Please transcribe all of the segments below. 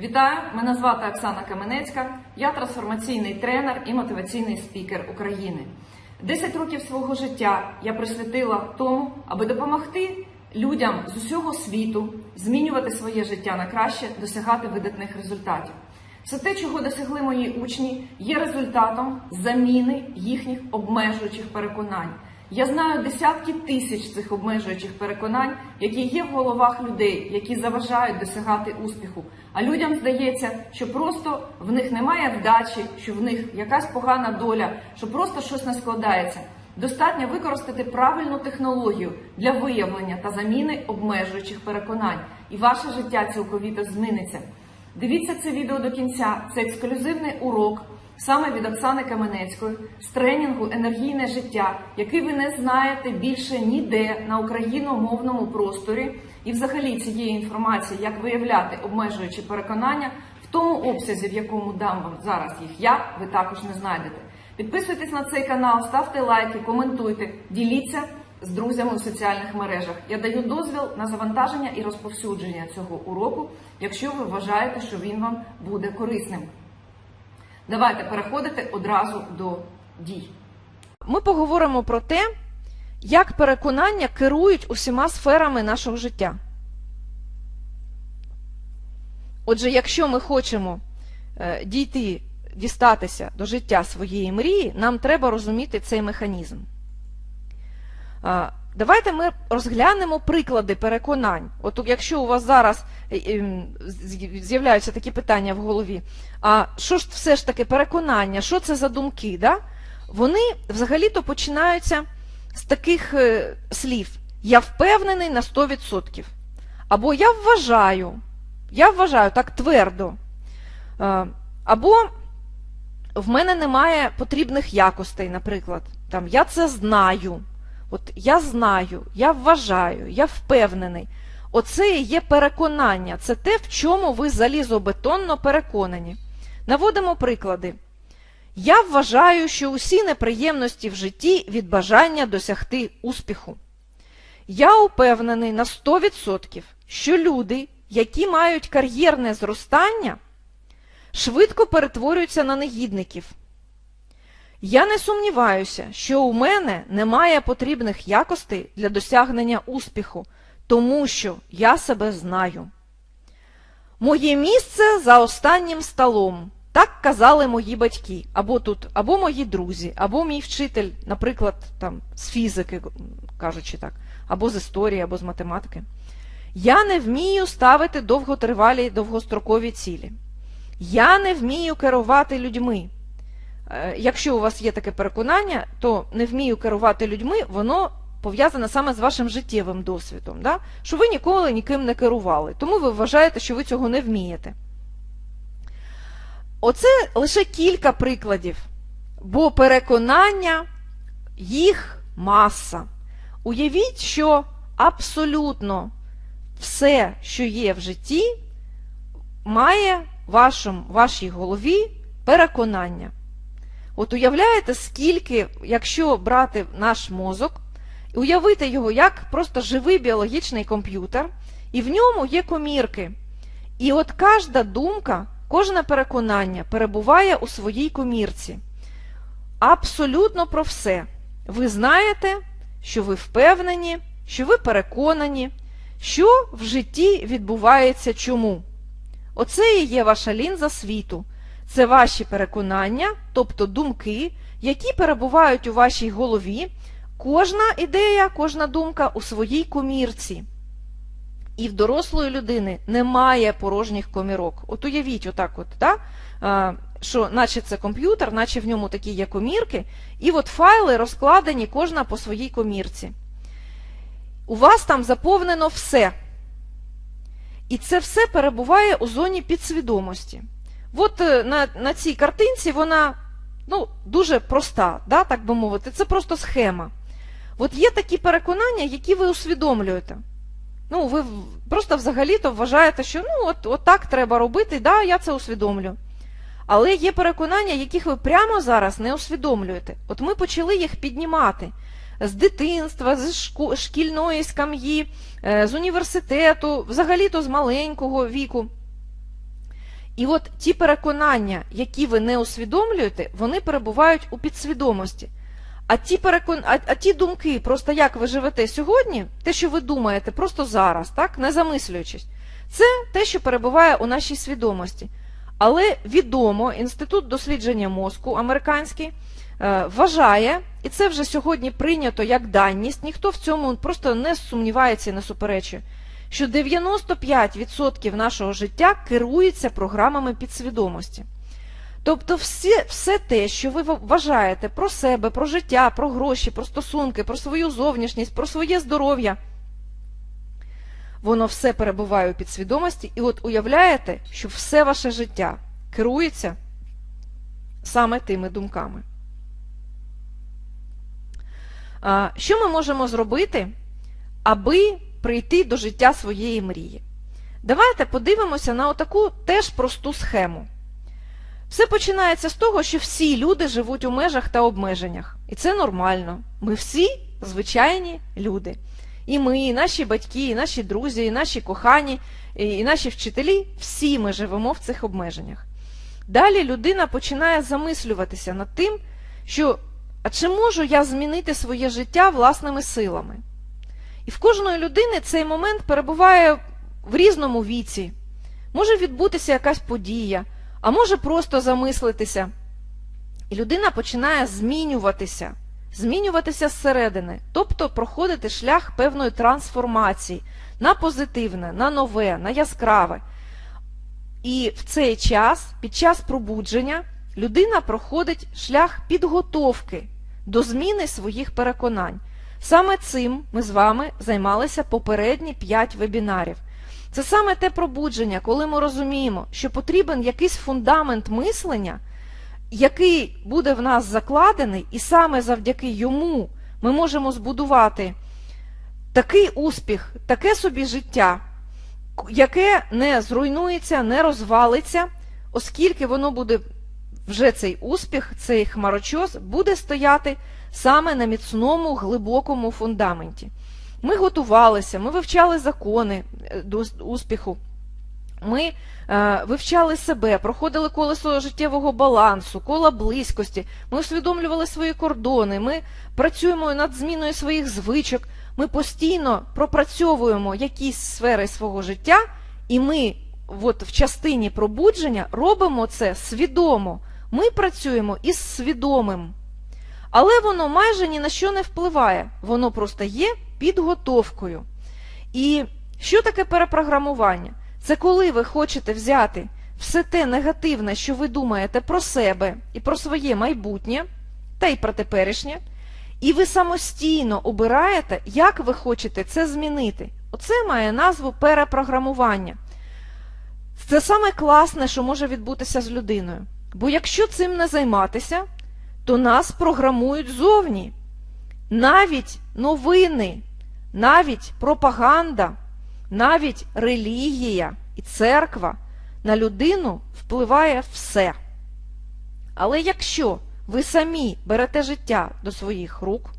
Вітаю! Мене звати Оксана Каменецька. Я трансформаційний тренер і мотиваційний спікер України. Десять років свого життя я присвятила тому, аби допомогти людям з усього світу змінювати своє життя на краще, досягати видатних результатів. Все те, чого досягли мої учні, є результатом заміни їхніх обмежуючих переконань. Я знаю десятки тисяч цих обмежуючих переконань, які є в головах людей, які заважають досягати успіху. А людям здається, що просто в них немає вдачі, що в них якась погана доля, що просто щось не складається. Достатньо використати правильну технологію для виявлення та заміни обмежуючих переконань, і ваше життя цілковіто зміниться. Дивіться це відео до кінця. Це ексклюзивний урок саме від Оксани Каменецької з тренінгу Енергійне життя, який ви не знаєте більше ніде на україномовному просторі, і взагалі цієї інформації, як виявляти обмежуючі переконання в тому обсязі, в якому дам вам зараз їх я, ви також не знайдете. Підписуйтесь на цей канал, ставте лайки, коментуйте, діліться з друзями у соціальних мережах. Я даю дозвіл на завантаження і розповсюдження цього уроку, якщо ви вважаєте, що він вам буде корисним. Давайте переходити одразу до дій. Ми поговоримо про те, як переконання керують усіма сферами нашого життя. Отже, якщо ми хочемо е, дійти, дістатися до життя своєї мрії, нам треба розуміти цей механізм. Давайте ми розглянемо приклади переконань. От якщо у вас зараз е, е, з'являються такі питання в голові, а що ж все ж таки переконання, що це за думки? Да? Вони взагалі-то починаються з таких е, слів: я впевнений на 100%. Або я вважаю, я вважаю так твердо. Е, Або в мене немає потрібних якостей, наприклад. Там, я це знаю. От я знаю, я вважаю, я впевнений. Оце і є переконання, це те, в чому ви залізобетонно переконані. Наводимо приклади. Я вважаю, що усі неприємності в житті від бажання досягти успіху. Я упевнений на 100%, що люди, які мають кар'єрне зростання, швидко перетворюються на негідників. Я не сумніваюся, що у мене немає потрібних якостей для досягнення успіху, тому що я себе знаю. Моє місце за останнім столом. Так казали мої батьки, або тут, або мої друзі, або мій вчитель, наприклад, там, з фізики, кажучи так, або з історії, або з математики. Я не вмію ставити довготривалі довгострокові цілі. Я не вмію керувати людьми. Е, Якщо у вас є таке переконання, то не вмію керувати людьми, воно пов'язане саме з вашим життєвим досвідом, да? що ви ніколи ніким не керували, тому ви вважаєте, що ви цього не вмієте. Оце лише кілька прикладів, бо переконання їх маса. Уявіть, що абсолютно все, що є в житті, має в вашій голові переконання. От уявляєте, скільки, якщо брати наш мозок, уявити його як просто живий біологічний комп'ютер, і в ньому є комірки. І от кожна думка, кожне переконання перебуває у своїй комірці. Абсолютно про все. Ви знаєте, що ви впевнені, що ви переконані, що в житті відбувається чому. Оце і є ваша лінза світу. Це ваші переконання, тобто думки, які перебувають у вашій голові, кожна ідея, кожна думка у своїй комірці. І в дорослої людини немає порожніх комірок. От уявіть, отак от, да? а, що наче це комп'ютер, наче в ньому такі є комірки, і от файли розкладені кожна по своїй комірці. У вас там заповнено все. І це все перебуває у зоні підсвідомості. От е, на, на цій картинці вона ну, дуже проста, да, так би мовити, це просто схема. От є такі переконання, які ви усвідомлюєте. Ну, ви просто взагалі-то вважаєте, що ну, от, от так треба робити, да, я це усвідомлю. Але є переконання, яких ви прямо зараз не усвідомлюєте. От ми почали їх піднімати з дитинства, з шкільної скам'ї, е, з університету, взагалі-то з маленького віку. І от ті переконання, які ви не усвідомлюєте, вони перебувають у підсвідомості. А ті, перекон... а, а ті думки, просто як ви живете сьогодні, те, що ви думаєте, просто зараз, так, не замислюючись, це те, що перебуває у нашій свідомості. Але відомо, Інститут дослідження мозку американський е, вважає, і це вже сьогодні прийнято як даність, ніхто в цьому просто не сумнівається і не суперечує, що 95% нашого життя керується програмами підсвідомості. Тобто все, все те, що ви вважаєте про себе, про життя, про гроші, про стосунки, про свою зовнішність, про своє здоров'я, воно все перебуває у підсвідомості, і от уявляєте, що все ваше життя керується саме тими думками. Що ми можемо зробити, аби прийти до життя своєї мрії? Давайте подивимося на отаку теж просту схему. Все починається з того, що всі люди живуть у межах та обмеженнях. І це нормально. Ми всі звичайні люди. І ми, і наші батьки, і наші друзі, і наші кохані, і наші вчителі, всі ми живемо в цих обмеженнях. Далі людина починає замислюватися над тим, що а чи можу я змінити своє життя власними силами? І в кожної людини цей момент перебуває в різному віці. Може відбутися якась подія, а може просто замислитися. І людина починає змінюватися, змінюватися зсередини, тобто проходити шлях певної трансформації на позитивне, на нове, на яскраве. І в цей час, під час пробудження, людина проходить шлях підготовки до зміни своїх переконань. Саме цим ми з вами займалися попередні 5 вебінарів. Це саме те пробудження, коли ми розуміємо, що потрібен якийсь фундамент мислення, який буде в нас закладений, і саме завдяки йому ми можемо збудувати такий успіх, таке собі життя, яке не зруйнується, не розвалиться, оскільки воно буде вже цей успіх, цей хмарочос буде стояти саме на міцному, глибокому фундаменті. Ми готувалися, ми вивчали закони до успіху, ми е, вивчали себе, проходили колесо життєвого балансу, кола близькості, ми усвідомлювали свої кордони, ми працюємо над зміною своїх звичок, ми постійно пропрацьовуємо якісь сфери свого життя, і ми от в частині пробудження робимо це свідомо. Ми працюємо із свідомим. Але воно майже ні на що не впливає, воно просто є підготовкою. І що таке перепрограмування? Це коли ви хочете взяти все те негативне, що ви думаєте про себе і про своє майбутнє, та й про теперішнє, і ви самостійно обираєте, як ви хочете це змінити. Оце має назву перепрограмування. Це саме класне, що може відбутися з людиною. Бо якщо цим не займатися, то нас програмують зовні. Навіть новини, навіть пропаганда, навіть релігія і церква на людину впливає все. Але якщо ви самі берете життя до своїх рук,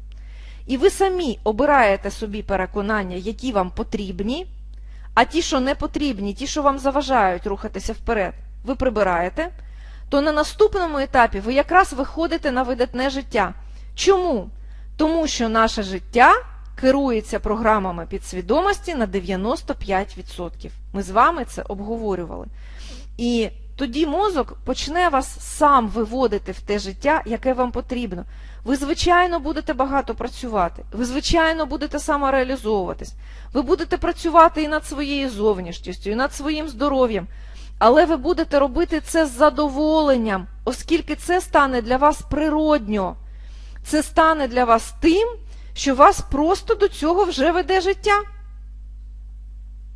і ви самі обираєте собі переконання, які вам потрібні, а ті, що не потрібні, ті, що вам заважають рухатися вперед, ви прибираєте, то на наступному етапі ви якраз виходите на видатне життя. Чому? Тому що наше життя керується програмами підсвідомості на 95%. Ми з вами це обговорювали. І тоді мозок почне вас сам виводити в те життя, яке вам потрібно. Ви, звичайно, будете багато працювати, ви, звичайно, будете самореалізовуватись, ви будете працювати і над своєю зовнішністю, і над своїм здоров'ям. Але ви будете робити це з задоволенням, оскільки це стане для вас природньо. Це стане для вас тим, що вас просто до цього вже веде життя.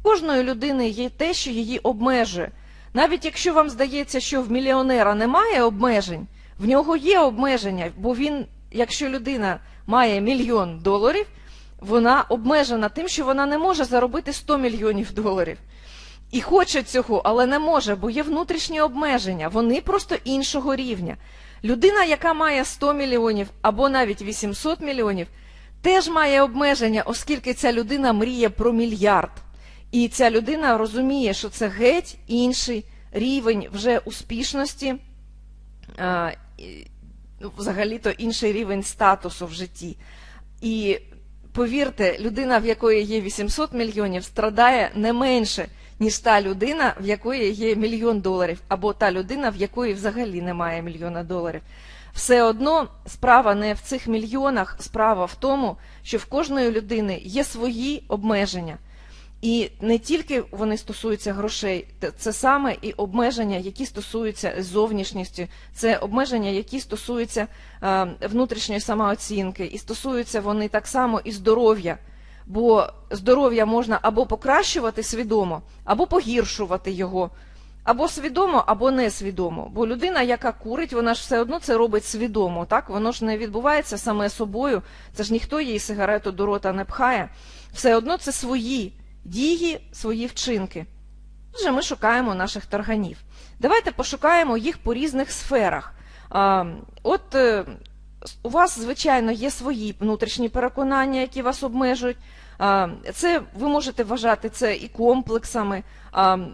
Кожної людини є те, що її обмежує. Навіть якщо вам здається, що в мільйонера немає обмежень, в нього є обмеження, бо він, якщо людина має мільйон доларів, вона обмежена тим, що вона не може заробити 100 мільйонів доларів. І хоче цього, але не може, бо є внутрішні обмеження, вони просто іншого рівня. Людина, яка має 100 мільйонів або навіть 800 мільйонів, теж має обмеження, оскільки ця людина мріє про мільярд. І ця людина розуміє, що це геть інший рівень вже успішності, ну, взагалі-то інший рівень статусу в житті. І повірте, людина, в якої є 800 мільйонів, страдає не менше, ніж та людина, в якої є мільйон доларів, або та людина, в якої взагалі немає мільйона доларів. Все одно справа не в цих мільйонах, справа в тому, що в кожної людини є свої обмеження. І не тільки вони стосуються грошей, це саме і обмеження, які стосуються зовнішністі, це обмеження, які стосуються е, внутрішньої самооцінки, і стосуються вони так само і здоров'я. Бо здоров'я можна або покращувати свідомо, або погіршувати його, або свідомо, або несвідомо. Бо людина, яка курить, вона ж все одно це робить свідомо. Так воно ж не відбувається саме собою. Це ж ніхто їй сигарету до рота не пхає. Все одно це свої дії, свої вчинки. Отже, ми шукаємо наших тарганів. Давайте пошукаємо їх по різних сферах. От е, у вас, звичайно, є свої внутрішні переконання, які вас обмежують. Це ви можете вважати це і комплексами,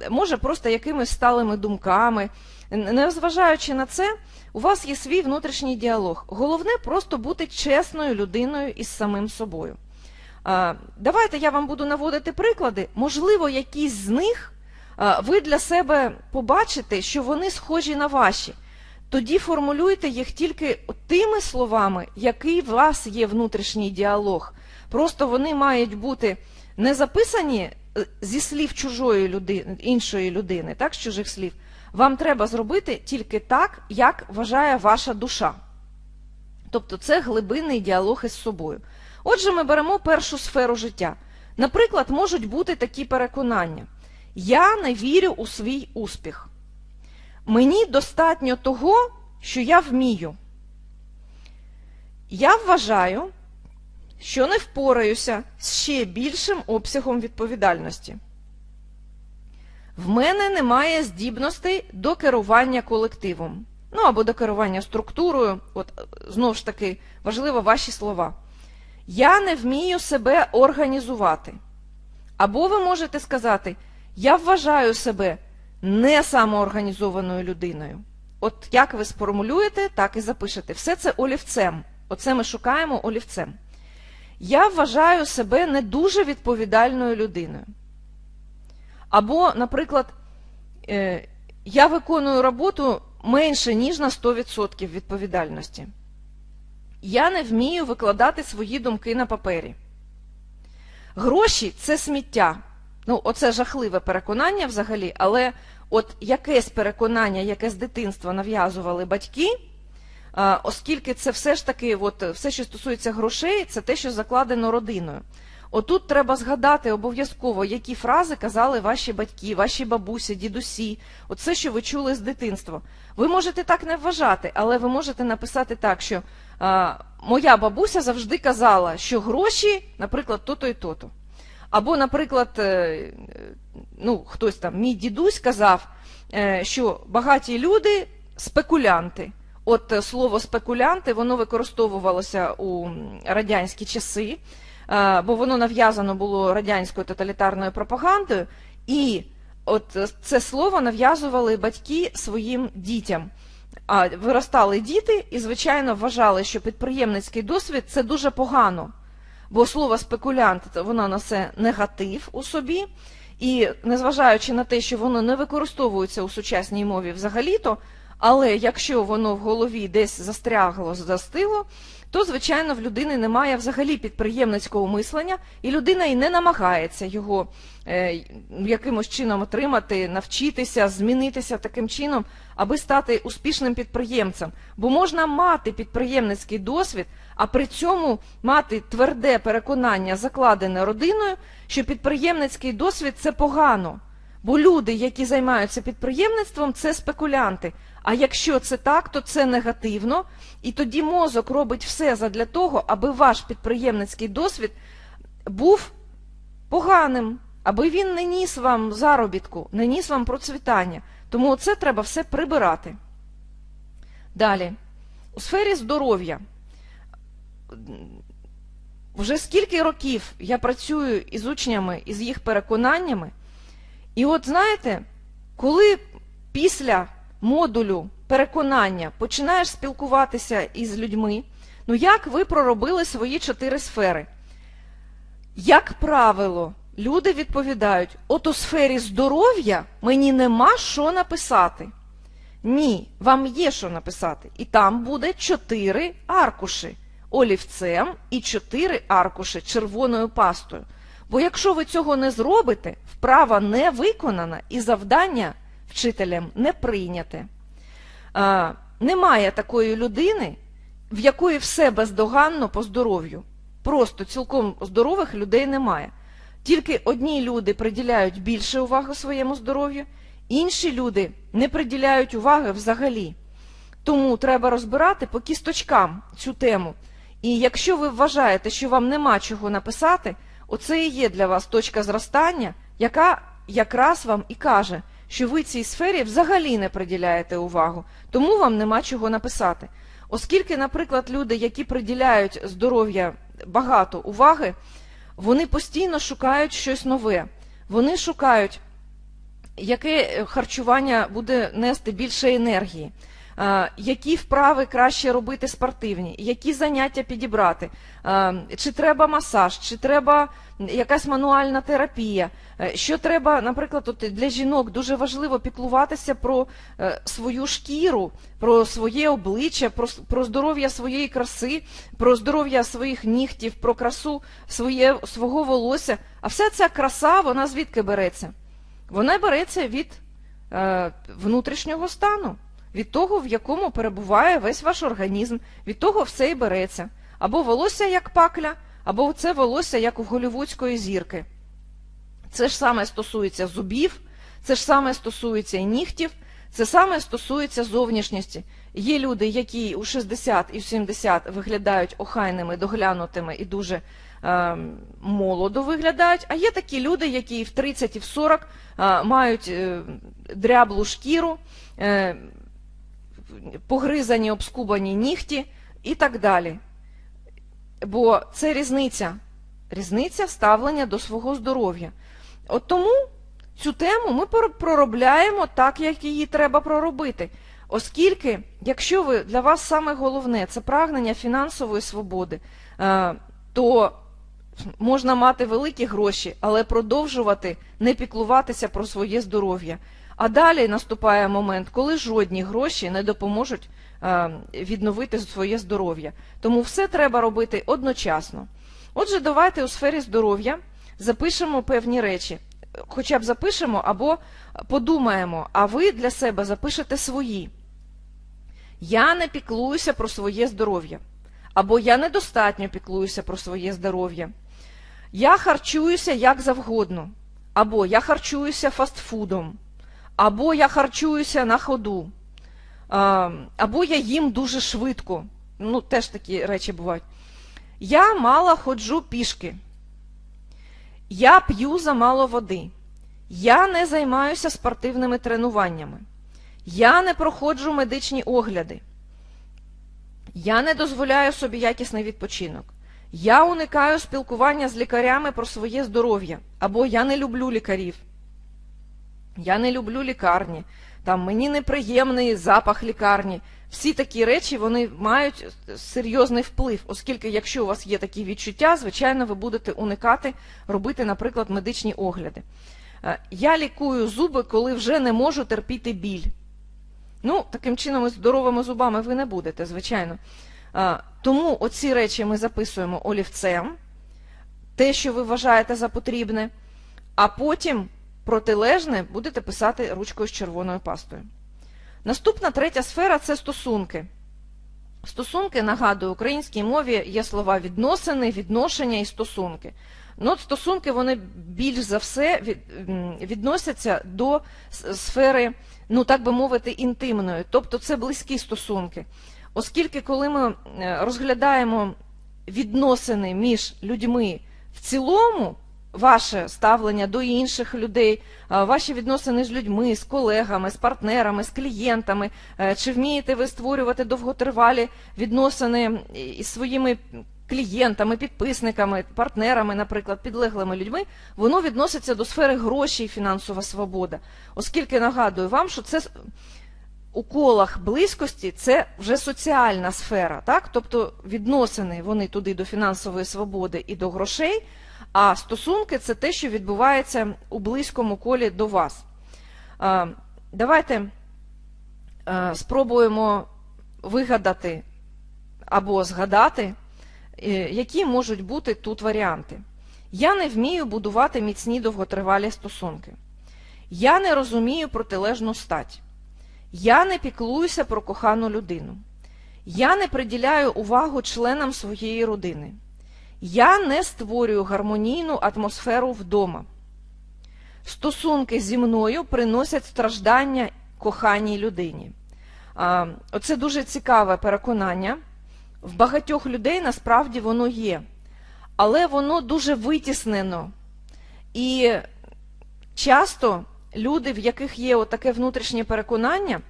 може просто якимись сталими думками. Незважаючи на це, у вас є свій внутрішній діалог. Головне просто бути чесною людиною із самим собою. Давайте я вам буду наводити приклади. Можливо, якісь з них ви для себе побачите, що вони схожі на ваші. Тоді формулюйте їх тільки тими словами, який в вас є внутрішній діалог. Просто вони мають бути не записані е, зі слів чужої людини, іншої людини, так, з чужих слів. Вам треба зробити тільки так, як вважає ваша душа. Тобто це глибинний діалог із собою. Отже, ми беремо першу сферу життя. Наприклад, можуть бути такі переконання: я не вірю у свій успіх. Мені достатньо того, що я вмію. Я вважаю, що не впораюся з ще більшим обсягом відповідальності. В мене немає здібностей до керування колективом. Ну або до керування структурою. От е, знову ж таки, важливо ваші слова. Я не вмію себе організувати. Або ви можете сказати, я вважаю себе не самоорганізованою людиною. От як ви сформулюєте, так і запишете. Все це олівцем. Оце ми шукаємо олівцем. Я вважаю себе не дуже відповідальною людиною. Або, наприклад, е, я виконую роботу менше, ніж на 100% відповідальності. Я не вмію викладати свої думки на папері. Гроші це сміття. Ну, оце жахливе переконання взагалі, але от якесь переконання, яке з дитинства нав'язували батьки, оскільки це все ж таки, от, все, що стосується грошей, це те, що закладено родиною. Отут треба згадати обов'язково, які фрази казали ваші батьки, ваші бабусі, дідусі, оце, що ви чули з дитинства. Ви можете так не вважати, але ви можете написати так, що а, моя бабуся завжди казала, що гроші, наприклад, то-то і то-то. Або, наприклад, е, ну, хтось там, мій дідусь казав, е, що багаті люди спекулянти. От е, слово спекулянти воно використовувалося у радянські часи, е, бо воно нав'язано було радянською тоталітарною пропагандою, і от е, це слово нав'язували батьки своїм дітям. А виростали діти і, звичайно, вважали, що підприємницький досвід це дуже погано. Бо слово спекулянт воно несе негатив у собі, і незважаючи на те, що воно не використовується у сучасній мові взагалі-то, але якщо воно в голові десь застрягло, застило, то, звичайно, в людини немає взагалі підприємницького мислення, і людина і не намагається його е, якимось чином отримати, навчитися, змінитися таким чином, аби стати успішним підприємцем. Бо можна мати підприємницький досвід, а при цьому мати тверде переконання, закладене родиною, що підприємницький досвід це погано. Бо люди, які займаються підприємництвом, це спекулянти. А якщо це так, то це негативно, і тоді мозок робить все задля того, аби ваш підприємницький досвід був поганим, аби він не ніс вам заробітку, не ніс вам процвітання. Тому це треба все прибирати. Далі, у сфері здоров'я. Вже скільки років я працюю із учнями, із їх переконаннями, і от знаєте, коли після модулю переконання починаєш спілкуватися із людьми, ну як ви проробили свої чотири сфери? Як правило, люди відповідають: от у сфері здоров'я мені нема що написати. Ні, вам є що написати. І там буде чотири аркуші олівцем і чотири аркуші червоною пастою. Бо якщо ви цього не зробите, вправа не виконана і завдання вчителям не прийняте. А, немає такої людини, в якої все бездоганно по здоров'ю. Просто цілком здорових людей немає. Тільки одні люди приділяють більше уваги своєму здоров'ю, інші люди не приділяють уваги взагалі. Тому треба розбирати по кісточкам цю тему. І якщо ви вважаєте, що вам нема чого написати, оце і є для вас точка зростання, яка якраз вам і каже, що ви цій сфері взагалі не приділяєте увагу, тому вам нема чого написати. Оскільки, наприклад, люди, які приділяють здоров'я багато уваги, вони постійно шукають щось нове. Вони шукають, яке харчування буде нести більше енергії, які вправи краще робити спортивні, які заняття підібрати, чи треба масаж, чи треба якась мануальна терапія, е, що треба, наприклад, от для жінок дуже важливо піклуватися про е, свою шкіру, про своє обличчя, про, про здоров'я своєї краси, про здоров'я своїх нігтів, про красу своє, свого волосся. А вся ця краса, вона звідки береться? Вона береться від е, внутрішнього стану, від того, в якому перебуває весь ваш організм, від того все і береться. Або волосся як пакля, або це волосся як у голівудської зірки. Це ж саме стосується зубів, це ж саме стосується і нігтів, це саме стосується зовнішності. Є люди, які у 60 і в 70 виглядають охайними, доглянутими і дуже е, молодо виглядають, а є такі люди, які в 30 і в 40 е, мають е, дряблу шкіру, е, погризані, обскубані нігті і так далі. Бо це різниця, різниця ставлення до свого здоров'я. От тому цю тему ми проробляємо так, як її треба проробити. Оскільки, якщо ви для вас саме головне це прагнення фінансової свободи, е, то можна мати великі гроші, але продовжувати не піклуватися про своє здоров'я. А далі наступає момент, коли жодні гроші не допоможуть е, відновити своє здоров'я. Тому все треба робити одночасно. Отже, давайте у сфері здоров'я запишемо певні речі. Хоча б запишемо або подумаємо, а ви для себе запишете свої. Я не піклуюся про своє здоров'я. Або я недостатньо піклуюся про своє здоров'я. Я харчуюся як завгодно. Або я харчуюся фастфудом. Або я харчуюся на ходу. Або я їм дуже швидко. Ну, теж такі речі бувають. Я мало ходжу пішки. Я п'ю замало води. Я не займаюся спортивними тренуваннями. Я не проходжу медичні огляди. Я не дозволяю собі якісний відпочинок. Я уникаю спілкування з лікарями про своє здоров'я. Або я не люблю лікарів. Я не люблю лікарні. Там мені неприємний запах лікарні. Всі такі речі вони мають серйозний вплив, оскільки, якщо у вас є такі відчуття, звичайно, ви будете уникати робити, наприклад, медичні огляди. Е, Я лікую зуби, коли вже не можу терпіти біль. Ну, таким чином, здоровими зубами ви не будете, звичайно. Тому оці речі ми записуємо олівцем, те, що ви вважаєте за потрібне, а потім протилежне будете писати ручкою з червоною пастою. Наступна третя сфера це стосунки. Стосунки, нагадую, в українській мові є слова відносини, відношення і стосунки. Ну, стосунки вони більш за все відносяться до сфери, ну так би мовити, інтимної, тобто це близькі стосунки. Оскільки, коли ми е, розглядаємо відносини між людьми в цілому, ваше ставлення до інших людей, ваші відносини з людьми, з колегами, з партнерами, з клієнтами, е, чи вмієте ви створювати довготривалі відносини із своїми клієнтами, підписниками, партнерами, наприклад, підлеглими людьми, воно відноситься до сфери гроші і фінансова свобода. Оскільки нагадую вам, що це у колах близькості це вже соціальна сфера, так? тобто відносини вони туди до фінансової свободи і до грошей, а стосунки це те, що відбувається у близькому колі до вас. Давайте е, спробуємо вигадати або згадати, е, які можуть бути тут варіанти. Я не вмію будувати міцні довготривалі стосунки. Я не розумію протилежну стать. Я не піклуюся про кохану людину. Я не приділяю увагу членам своєї родини. Я не створюю гармонійну атмосферу вдома. Стосунки зі мною приносять страждання коханій людині. А, Оце дуже цікаве переконання. В багатьох людей насправді воно є, але воно дуже витіснено. І часто люди, в яких є таке внутрішнє переконання,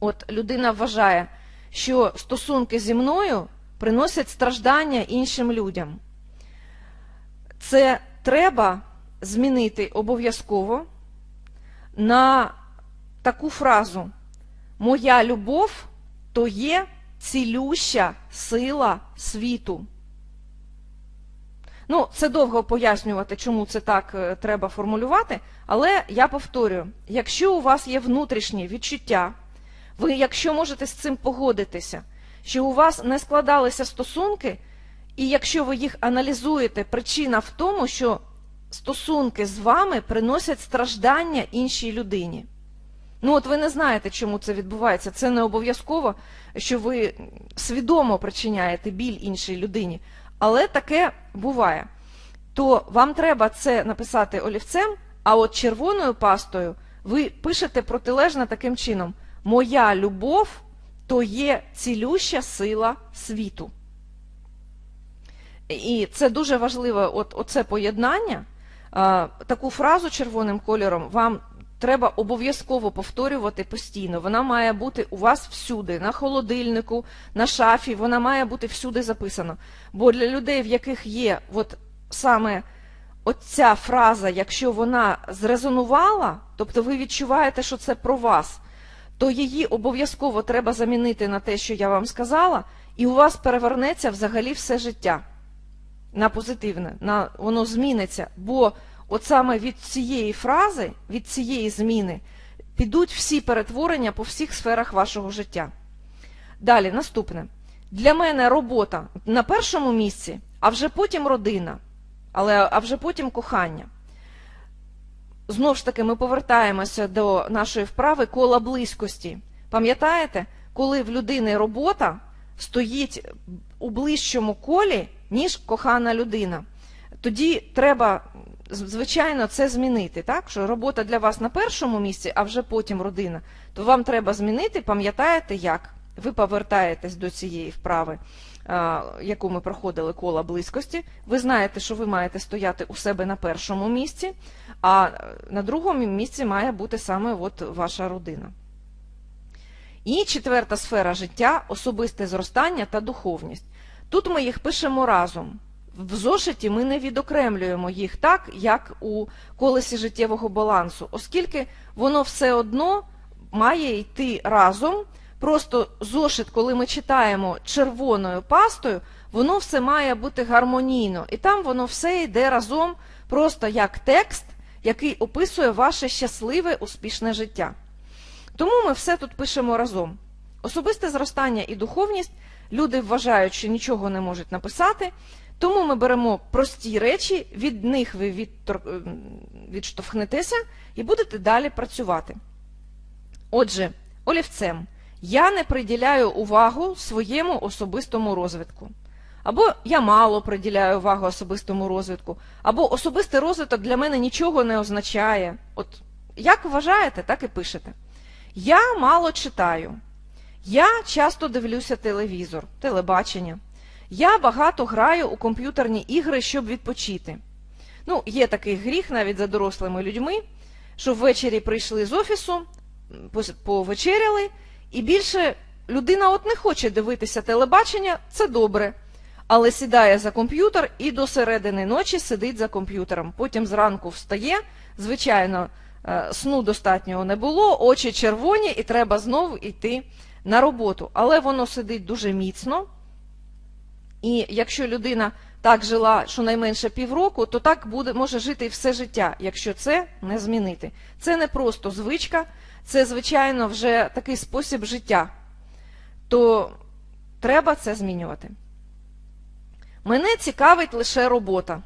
от людина вважає, що стосунки зі мною приносять страждання іншим людям. Це треба змінити обов'язково на таку фразу Моя любов то є цілюща сила світу. Ну, це довго пояснювати, чому це так е, треба формулювати, але я повторюю: якщо у вас є внутрішнє відчуття, ви, якщо можете з цим погодитися, що у вас не складалися стосунки, і якщо ви їх аналізуєте, причина в тому, що стосунки з вами приносять страждання іншій людині. Ну, от ви не знаєте, чому це відбувається. Це не обов'язково, що ви свідомо причиняєте біль іншій людині, але таке буває. То вам треба це написати олівцем, а от червоною пастою ви пишете протилежно таким чином: Моя любов то є цілюща сила світу. І це дуже важливе от, оце поєднання. А, таку фразу червоним кольором вам треба обов'язково повторювати постійно. Вона має бути у вас всюди, на холодильнику, на шафі, вона має бути всюди записана. Бо для людей, в яких є от саме оця фраза, якщо вона зрезонувала, тобто ви відчуваєте, що це про вас, то її обов'язково треба замінити на те, що я вам сказала, і у вас перевернеться взагалі все життя на позитивне, на, воно зміниться. Бо от саме від цієї фрази, від цієї зміни, підуть всі перетворення по всіх сферах вашого життя. Далі, наступне. Для мене робота на першому місці, а вже потім родина, але, а вже потім кохання. Знову ж таки, ми повертаємося до нашої вправи кола близькості. Пам'ятаєте, коли в людини робота стоїть у ближчому колі, ніж кохана людина, тоді треба звичайно, це змінити, так? Що робота для вас на першому місці, а вже потім родина, то вам треба змінити, пам'ятаєте як? Ви повертаєтесь до цієї вправи, яку ми проходили кола близькості. Ви знаєте, що ви маєте стояти у себе на першому місці, а на другому місці має бути саме от ваша родина. І четверта сфера життя особисте зростання та духовність. Тут ми їх пишемо разом в зошиті ми не відокремлюємо їх так, як у колесі життєвого балансу, оскільки воно все одно має йти разом. Просто зошит, коли ми читаємо червоною пастою, воно все має бути гармонійно. І там воно все йде разом, просто як текст, який описує ваше щасливе, успішне життя. Тому ми все тут пишемо разом. Особисте зростання і духовність люди вважають, що нічого не можуть написати. Тому ми беремо прості речі, від них ви відтор... відштовхнетеся і будете далі працювати. Отже, олівцем, я не приділяю увагу своєму особистому розвитку. Або я мало приділяю увагу особистому розвитку, або особистий розвиток для мене нічого не означає. От як вважаєте, так і пишете. Я мало читаю. Я часто дивлюся телевізор, телебачення. Я багато граю у комп'ютерні ігри, щоб відпочити. Ну, є такий гріх навіть за дорослими людьми, що ввечері прийшли з офісу, повечеряли, і більше людина от не хоче дивитися телебачення, це добре. Але сідає за комп'ютер і до середини ночі сидить за комп'ютером. Потім зранку встає, звичайно, е, сну достатнього не було, очі червоні, і треба знову йти на роботу. Але воно сидить дуже міцно. І якщо людина так жила щонайменше півроку, то так буде, може жити і все життя, якщо це не змінити. Це не просто звичка, це, звичайно, вже такий спосіб життя. То треба це змінювати. Мене цікавить лише робота.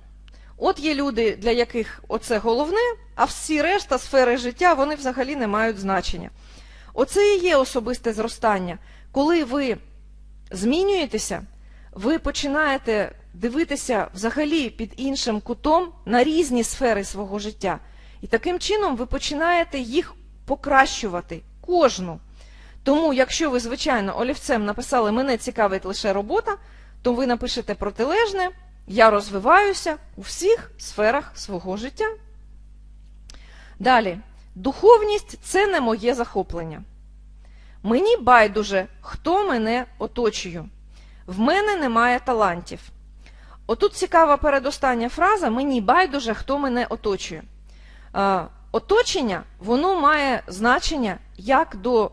От є люди, для яких оце головне, а всі решта сфери життя вони взагалі не мають значення. Оце і є особисте зростання. Коли ви змінюєтеся, ви починаєте дивитися взагалі під іншим кутом на різні сфери свого життя. І таким чином ви починаєте їх покращувати, кожну. Тому, якщо ви, звичайно, олівцем написали Мене цікавить лише робота, то ви напишете протилежне, я розвиваюся у всіх сферах свого життя. Далі, духовність це не моє захоплення. Мені байдуже, хто мене оточує. В мене немає талантів. Отут цікава передостання фраза Мені байдуже, хто мене оточує. Е, Оточення воно має значення як до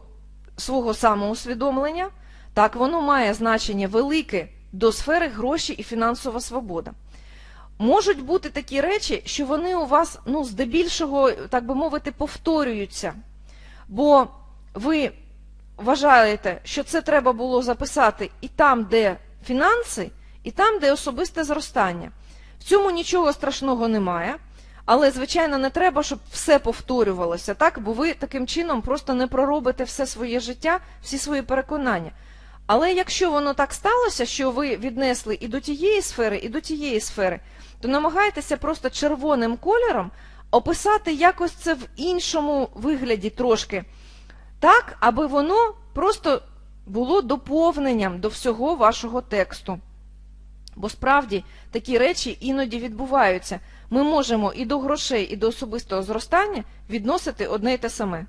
свого самоусвідомлення, так воно має значення велике до сфери гроші і фінансова свобода. Можуть бути такі речі, що вони у вас, ну, здебільшого, так би мовити, повторюються. Бо ви вважаєте, що це треба було записати і там, де фінанси, і там, де особисте зростання. В цьому нічого страшного немає. Але, звичайно, не треба, щоб все повторювалося, так? бо ви таким чином просто не проробите все своє життя, всі свої переконання. Але якщо воно так сталося, що ви віднесли і до тієї сфери, і до тієї сфери, то намагайтеся просто червоним кольором описати якось це в іншому вигляді трошки, так, аби воно просто було доповненням до всього вашого тексту. Бо справді такі речі іноді відбуваються. Ми можемо і до грошей, і до особистого зростання відносити одне й те саме.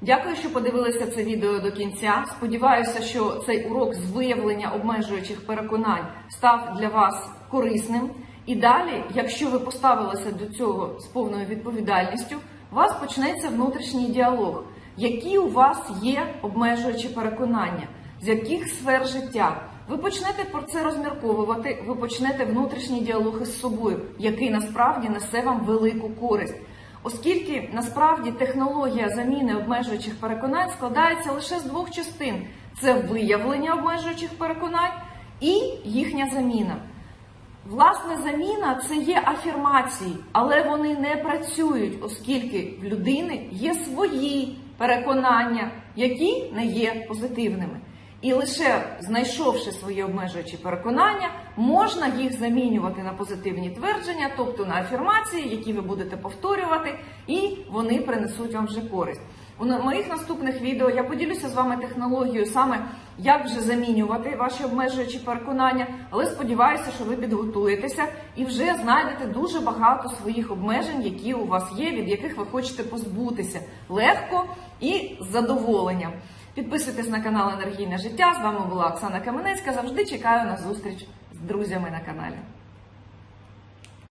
Дякую, що подивилися це відео до кінця. Сподіваюся, що цей урок з виявлення обмежуючих переконань став для вас корисним. І далі, якщо ви поставилися до цього з повною відповідальністю, у вас почнеться внутрішній діалог. Які у вас є обмежуючі переконання, з яких сфер життя? Ви почнете про це розмірковувати, ви почнете внутрішній діалог із собою, який насправді несе вам велику користь. Оскільки насправді технологія заміни обмежуючих переконань складається лише з двох частин: це виявлення обмежуючих переконань і їхня заміна. Власне, заміна це є афірмації, але вони не працюють, оскільки в людини є свої переконання, які не є позитивними. І лише знайшовши свої обмежуючі переконання, можна їх замінювати на позитивні твердження, тобто на афірмації, які ви будете повторювати, і вони принесуть вам вже користь. У моїх наступних відео я поділюся з вами технологією саме як вже замінювати ваші обмежуючі переконання, але сподіваюся, що ви підготуєтеся і вже знайдете дуже багато своїх обмежень, які у вас є, від яких ви хочете позбутися легко і з задоволенням. Підписуйтесь на канал Енергійне життя. З вами була Оксана Каменецька. Завжди чекаю на зустріч з друзями на каналі.